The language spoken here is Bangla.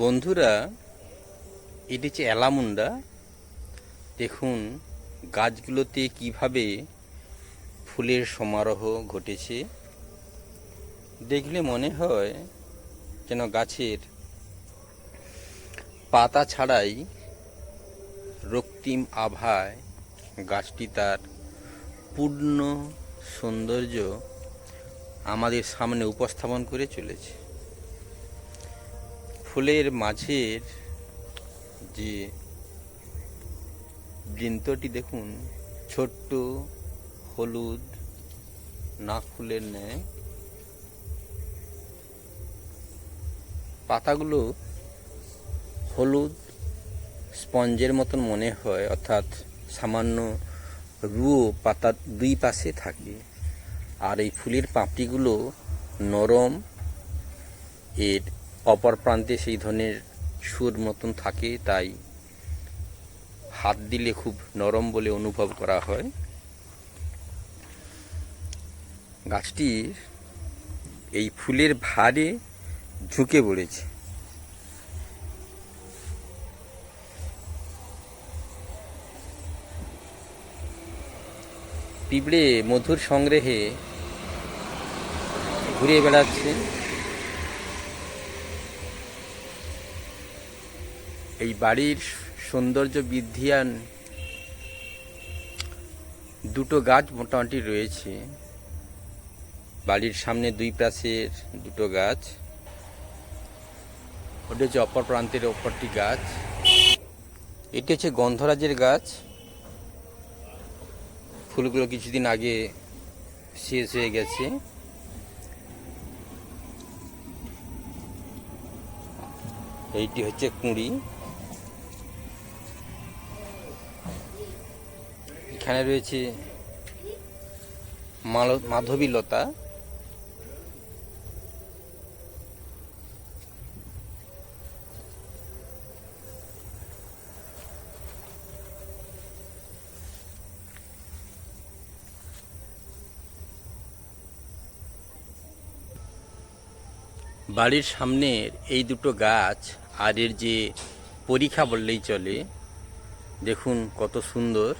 বন্ধুরা, এটি হচ্ছে এলামুন্ডা দেখুন, গাছগুলোতে কীভাবে ফুলের সমারোহ ঘটেছে। দেখলে মনে হয় যেন গাছের পাতা ছাড়াই রক্তিম আভায় গাছটি তার পূর্ণ সৌন্দর্য আমাদের সামনে উপস্থাপন করে চলেছে। ফুলের মাঝের যে বৃন্তটি দেখুন, ছোট্ট হলুদ নাক ফুলের ন্যায়, পাতাগুলো হলুদ স্পঞ্জের মতন মনে হয়, অর্থাৎ সামান্য রুয়ো পাতা দুই পাশে থাকে। আর এই ফুলের পাপড়িগুলো নরম এর অপর প্রান্তে সেই ধরনের সুর মতন থাকে, তাই হাত দিলে খুব নরম বলে অনুভব করা হয়। গাছটির এই ফুলের ভারে ঝুঁকে পড়েছে। পিঁপড়ে মধুর সংগ্রহে ঘুরে বেড়াচ্ছে। এই বাড়ির সৌন্দর্য বৃদ্ধিয়ান দুটো গাছ মোটামুটি রয়েছে। বাড়ির সামনে দুই পাশের দুটো গাছ। ওটা হচ্ছে অপর প্রান্তের অপরটি গাছ। এটি হচ্ছে গন্ধরাজের গাছ। ফুলগুলো কিছুদিন আগে শেষ হয়ে গেছে। এইটি হচ্ছে কুঁড়ি। এখানে রয়েছে মাধবী লতা বাড়ির সামনের এই দুটো গাছ আর এর যে পরীক্ষা বললেই চলে, দেখুন কত সুন্দর।